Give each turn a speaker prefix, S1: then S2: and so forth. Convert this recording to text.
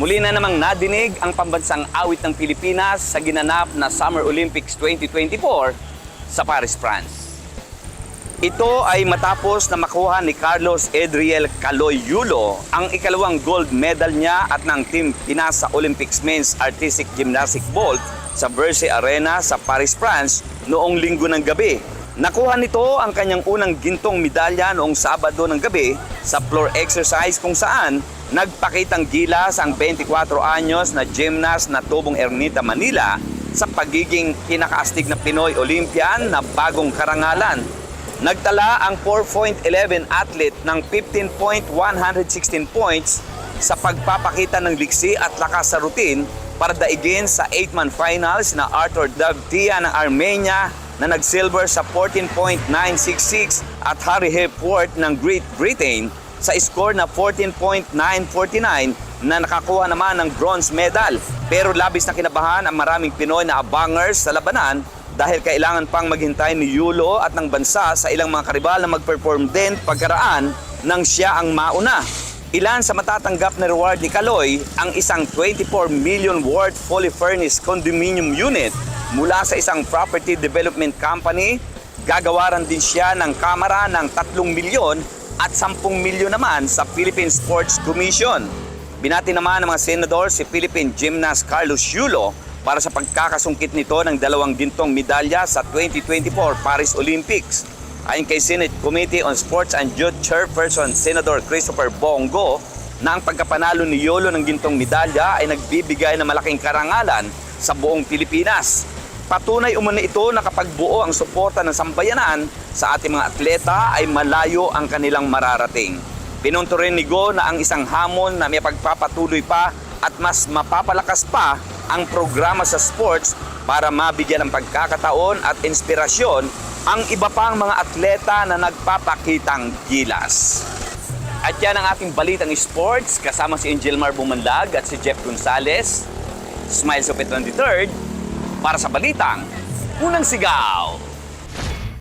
S1: Muli na namang nadinig ang pambansang awit ng Pilipinas sa ginanap na Summer Olympics 2024 sa Paris, France. Ito ay matapos na makuha ni Carlos Edriel Caloy Yulo ang ikalawang gold medal niya at ng Team Pinas sa Olympics Men's Artistic Gymnastic Vault sa Bercy Arena sa Paris, France noong linggo ng gabi. Nakuha nito ang kanyang unang gintong medalya noong Sabado ng gabi sa floor exercise kung saan nagpakitang gilas ang 24 anyos na gymnast na tubong Ernita Manila sa pagiging pinakaastig na Pinoy Olympian na bagong karangalan. Nagtala ang 4.11 athlete ng 15.116 points sa pagpapakita ng liksi at lakas sa routine para daigin sa 8-man finals na Arthur Davtia ng Armenia na nag-silver sa 14.966 at Harry Hepworth ng Great Britain sa score na 14.949 na nakakuha naman ng bronze medal. Pero labis na kinabahan ang maraming Pinoy na abangers sa labanan dahil kailangan pang maghintay ni Yulo at ng bansa sa ilang mga karibal na mag-perform din pagkaraan nang siya ang mauna. Ilan sa matatanggap na reward ni Kaloy ang isang 24 million worth fully furnished condominium unit mula sa isang property development company. Gagawaran din siya ng kamera ng 3 milyon at 10 milyon naman sa Philippine Sports Commission. Binati naman ng mga senador si Philippine gymnast Carlos Yulo para sa pagkakasungkit nito ng dalawang gintong medalya sa 2024 Paris Olympics. Ayon kay Senate Committee on Sports and Youth Chairperson Senator Christopher Bongo na ang pagkapanalo ni Yolo ng gintong medalya ay nagbibigay ng malaking karangalan sa buong Pilipinas. Patunay umano ito na kapag buo ang suporta ng sambayanan sa ating mga atleta ay malayo ang kanilang mararating. Pinunto rin ni Go na ang isang hamon na may pagpapatuloy pa at mas mapapalakas pa ang programa sa sports para mabigyan ng pagkakataon at inspirasyon ang iba pang mga atleta na nagpapakitang gilas. At yan ang ating balitang sports kasama si Angelmar Bumandag at si Jeff Gonzalez. Smiles of it 23rd para sa balitang Unang Sigaw.